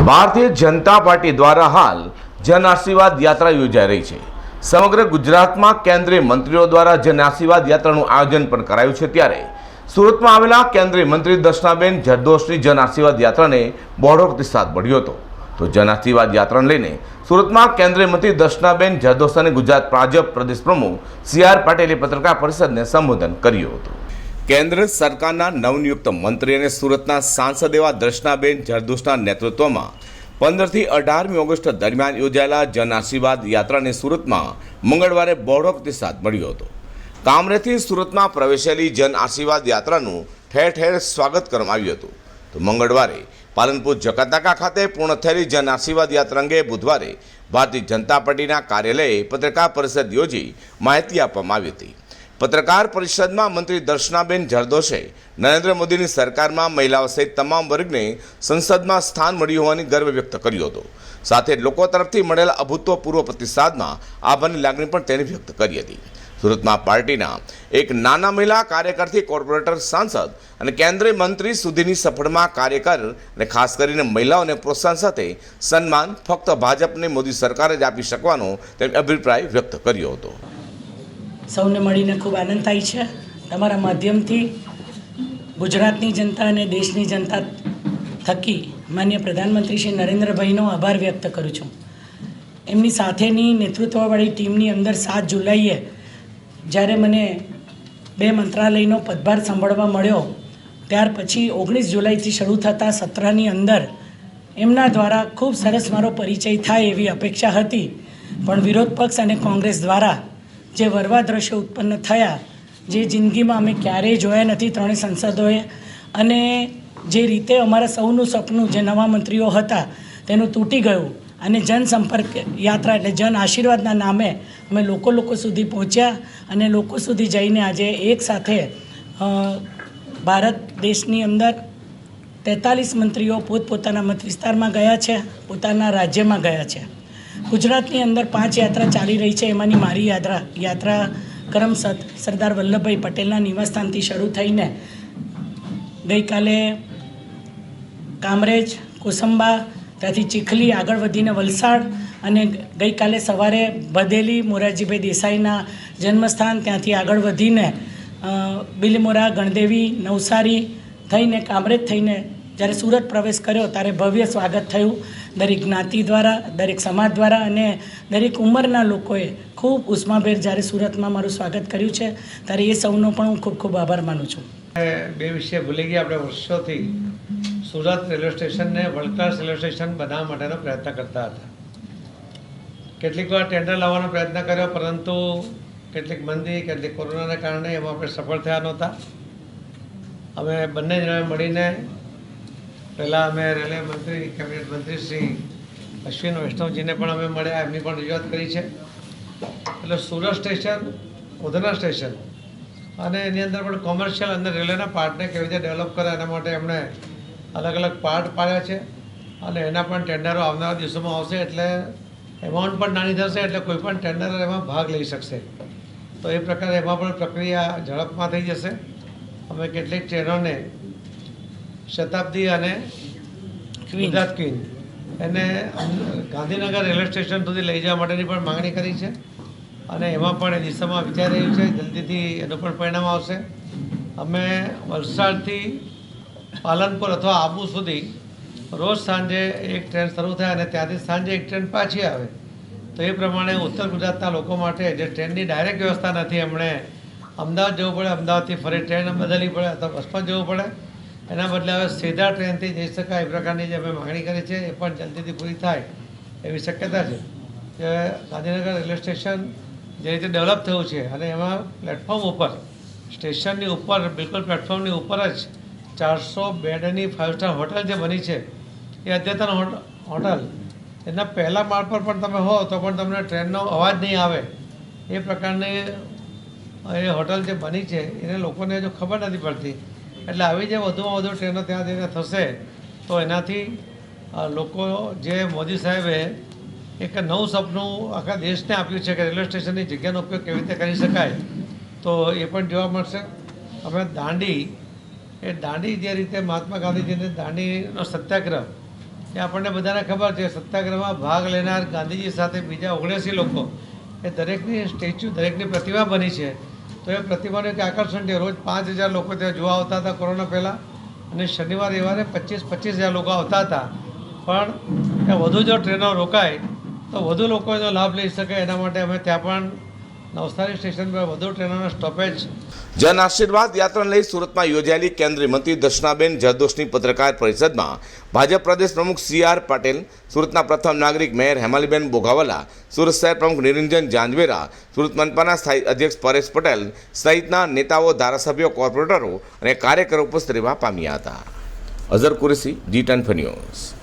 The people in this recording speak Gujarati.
ભારતીય જનતા પાર્ટી દ્વારા હાલ જન આશીર્વાદ યાત્રા યોજાઈ રહી છે. સમગ્ર ગુજરાતમાં કેન્દ્રીય મંત્રીઓ દ્વારા જન આશીર્વાદ યાત્રાનું આયોજન પણ કરાયું છે ત્યારે સુરતમાં આવેલા કેન્દ્રીય મંત્રી દર્શનાબેન જરદોશની જન આશીર્વાદ યાત્રાને બહોળો પ્રતિસાદ મળ્યો હતો. તો જન આશીર્વાદ યાત્રાને લઈને સુરતમાં કેન્દ્રીય મંત્રી દર્શનાબેન જરદોશ અને ગુજરાત ભાજપ પ્રદેશ પ્રમુખ સી આર પાટીલે પત્રકાર પરિષદને સંબોધન કર્યું હતું. કેન્દ્ર સરકારના નવનિયુક્ત મંત્રી અને સુરતના સાંસદ એવા દર્શનાબેન જરદોશના નેતૃત્વમાં પંદરથી અઢારમી ઓગસ્ટ દરમિયાન યોજાયેલા જન આશીર્વાદ યાત્રાને સુરતમાં મંગળવારે બહોળો પ્રતિસાદ મળ્યો હતો. કામરેથી સુરતમાં પ્રવેશેલી જન આશીર્વાદ યાત્રાનું ઠેર ઠેર સ્વાગત કરવામાં આવ્યું હતું. તો મંગળવારે પાલનપુર જકાતાકા ખાતે પૂર્ણ થયેલી જન આશીર્વાદ યાત્રા અંગે બુધવારે ભારતીય જનતા પાર્ટીના કાર્યાલયે પત્રકાર પરિષદ યોજી માહિતી આપવામાં આવી હતી. પત્રકાર પરિષદમાં મંત્રી દર્શનાબેન જરદોશે નરેન્દ્ર મોદીની સરકારમાં મહિલાઓ સહિત તમામ વર્ગને સંસદમાં સ્થાન મળ્યું હોવાની ગર્વ વ્યક્ત કર્યો હતો. સાથે લોકો તરફથી મળેલા અભૂતપૂર્વ પ્રતિસાદમાં આભારની લાગણી પણ તેને વ્યક્ત કરી હતી. સુરતમાં પાર્ટીના એક નાના મહિલા કાર્યકરથી કોર્પોરેટર, સાંસદ અને કેન્દ્રીય મંત્રી સુધીની સફળમાં કાર્યકર અને ખાસ કરીને મહિલાઓને પ્રોત્સાહન સાથે સન્માન ફક્ત ભાજપને મોદી સરકાર જ આપી શકવાનો તેમણે અભિપ્રાય વ્યક્ત કર્યો હતો. સૌને મળીને ખૂબ આનંદ થાય છે. તમારા માધ્યમથી ગુજરાતની જનતા અને દેશની જનતા થકી માન્ય પ્રધાનમંત્રી શ્રી નરેન્દ્રભાઈનો આભાર વ્યક્ત કરું છું. એમની સાથેની નેતૃત્વવાળી ટીમની અંદર સાત જુલાઈએ જ્યારે મને બે મંત્રાલયનો પદભાર સંભાળવા મળ્યો, ત્યાર પછી ઓગણીસ જુલાઈથી શરૂ થતા સત્રની અંદર એમના દ્વારા ખૂબ સરસ મારો પરિચય થાય એવી અપેક્ષા હતી. પણ વિરોધ પક્ષ અને કોંગ્રેસ દ્વારા જે વરવા દ્રશ્યો ઉત્પન્ન થયા, જે જિંદગીમાં અમે ક્યારેય જોયા નથી ત્રણેય સંસદોએ. અને જે રીતે અમારા સૌનું સપનું, જે નવા મંત્રીઓ હતા, તેનું તૂટી ગયું. અને જનસંપર્ક યાત્રા એટલે જન આશીર્વાદના નામે અમે લોકો લોકો સુધી પહોંચ્યા અને લોકો સુધી જઈને આજે એક સાથે ભારત દેશની અંદર તેતાલીસ મંત્રીઓ પોતપોતાના મત વિસ્તારમાં ગયા છે, પોતાના રાજ્યમાં ગયા છે. ગુજરાતની અંદર પાંચ યાત્રા ચાલી રહી છે. એમાંની મારી યાત્રા યાત્રા કરમસદ સરદાર વલ્લભભાઈ પટેલના નિવાસસ્થાનથી શરૂ થઈને ગઈકાલે કામરેજ, કોસંબા, ત્યાંથી ચીખલી, આગળ વધીને વલસાડ અને ગઈકાલે સવારે ભદેલી મોરારજીભાઈ દેસાઈના જન્મસ્થાન, ત્યાંથી આગળ વધીને બિલમોરા, ગણદેવી, નવસારી થઈને, કામરેજ થઈને જ્યારે સુરત પ્રવેશ કર્યો ત્યારે ભવ્ય સ્વાગત થયું. દરેક જ્ઞાતિ દ્વારા, દરેક સમાજ દ્વારા અને દરેક ઉંમરના લોકોએ ખૂબ ઉષ્માભેર જ્યારે સુરતમાં મારું સ્વાગત કર્યું છે, ત્યારે એ સૌનો પણ હું ખૂબ ખૂબ આભાર માનું છું. બે વિષય ભૂલી ગયા આપણે વર્ષોથી. સુરત રેલવે સ્ટેશનને વર્લ્ડ ક્લાસ રેલવે સ્ટેશન બનાવવા માટેનો પ્રયત્ન કરતા હતા. કેટલીક વાર ટેન્ડર લાવવાનો પ્રયત્ન કર્યો, પરંતુ કેટલીક મંદી, કેટલીક કોરોનાને કારણે એમાં આપણે સફળ થયા નહોતા. અમે બંને જણાએ મળીને પહેલાં અમે રેલવે મંત્રી, કેબિનેટ મંત્રી શ્રી અશ્વિન વૈષ્ણવજીને પણ અમે મળ્યા, એમની પણ રજૂઆત કરી છે. એટલે સુરત સ્ટેશન ઉધના સ્ટેશન અને એની અંદર પણ કોમર્શિયલ અંદર રેલવેના પાર્ટને કેવી રીતે ડેવલપ કરે એના માટે એમણે અલગ અલગ પાર્ટ પાડ્યા છે. અને એના પણ ટેન્ડરો આવનારા દિવસોમાં આવશે, એટલે એમાઉન્ટ પણ નાની થશે, એટલે કોઈ પણ ટેન્ડર એમાં ભાગ લઈ શકશે. તો એ પ્રકારે એમાં પણ પ્રક્રિયા ઝડપમાં થઈ જશે. અમે કેટલીક ટ્રેનોને શતાબ્દી અને ગુજરાત ક્વીન એને ગાંધીનગર રેલવે સ્ટેશન સુધી લઈ જવા માટેની પણ માંગણી કરી છે. અને એમાં પણ એ દિશામાં વિચારી રહ્યું છે જલ્દીથી એનું પણ પરિણામ આવશે. અમે વલસાડથી પાલનપુર અથવા આબુ સુધી રોજ સાંજે એક ટ્રેન શરૂ થાય અને ત્યાંથી સાંજે એક ટ્રેન પાછી આવે. તો એ પ્રમાણે ઉત્તર ગુજરાતના લોકો માટે જે ટ્રેનની ડાયરેક્ટ વ્યવસ્થા નથી એમણે અમદાવાદ જવું પડે અમદાવાદથી ફરી ટ્રેન બદલવી પડે અથવા બસમાં જવું પડે. એના બદલે હવે સીધા ટ્રેનથી જઈ શકાય એ પ્રકારની જે અમે માગણી કરી છે, એ પણ જલ્દીથી પૂરી થાય એવી શક્યતા છે. કે ગાંધીનગર રેલવે સ્ટેશન જે રીતે ડેવલપ થયું છે અને એમાં પ્લેટફોર્મ ઉપર, સ્ટેશનની ઉપર, બિલકુલ પ્લેટફોર્મની ઉપર જ ચારસો બેડની ફાઇવ સ્ટાર હોટલ જે બની છે, એ અદ્યતન હોટ- હોટલ. એના પહેલા માળ પર પણ તમે હો તો પણ તમને ટ્રેનનો અવાજ નહીં આવે. એ પ્રકારની એ હોટલ જે બની છે, એને લોકોને જો ખબર નથી પડતી. એટલે આવી જે વધુમાં વધુ ટ્રેનો ત્યાં જઈને થશે, તો એનાથી લોકો જે મોદી સાહેબે એક નવું સપનું આખા દેશને આપ્યું છે કે રેલવે સ્ટેશનની જગ્યાનો ઉપયોગ કેવી રીતે કરી શકાય, તો એ પણ જોવા મળશે. અમે દાંડી, એ દાંડી જે રીતે મહાત્મા ગાંધીજીને દાંડીનો સત્યાગ્રહ, એ આપણને બધાને ખબર છે, સત્યાગ્રહમાં ભાગ લેનાર ગાંધીજી સાથે બીજા ઓગણસી લોકો, એ દરેકની સ્ટેચ્યુ, દરેકની પ્રતિમા બની છે. તો એ પ્રતિમાનું એક આકર્ષણ છે. રોજ પાંચ હજાર લોકો ત્યાં જોવા આવતા હતા કોરોના પહેલાં. અને શનિવાર, રવિવારે પચીસ પચીસ હજાર લોકો આવતા હતા. પણ ત્યાં વધુ જો ટ્રેનો રોકાય, તો વધુ લોકો એનો લાભ લઈ શકે એના માટે અમે ત્યાં પણ નવસારી સ્ટેશન પર વધુ ટ્રેનોનો સ્ટોપેજ જન આશીર્વાદ યાત્રાને લઈ સુરતમાં યોજાયેલી કેન્દ્રીય મંત્રી દર્શનાબેન જરદોશની પત્રકાર પરિષદમાં ભાજપ પ્રદેશ પ્રમુખ સી આર પાટીલ, સુરતના પ્રથમ નાગરિક મેયર હેમાલીબેન બોઘાવાલા, સુરત શહેર પ્રમુખ નિરંજન જાંજવેરા, સુરત મનપાના સ્થાયી અધ્યક્ષ પરેશ પટેલ સહિતના નેતાઓ, ધારાસભ્યો, કોર્પોરેટરો અને કાર્યકરો ઉપસ્થિત રહેવા પામ્યા હતા. Azhar Qureshi, G ten news.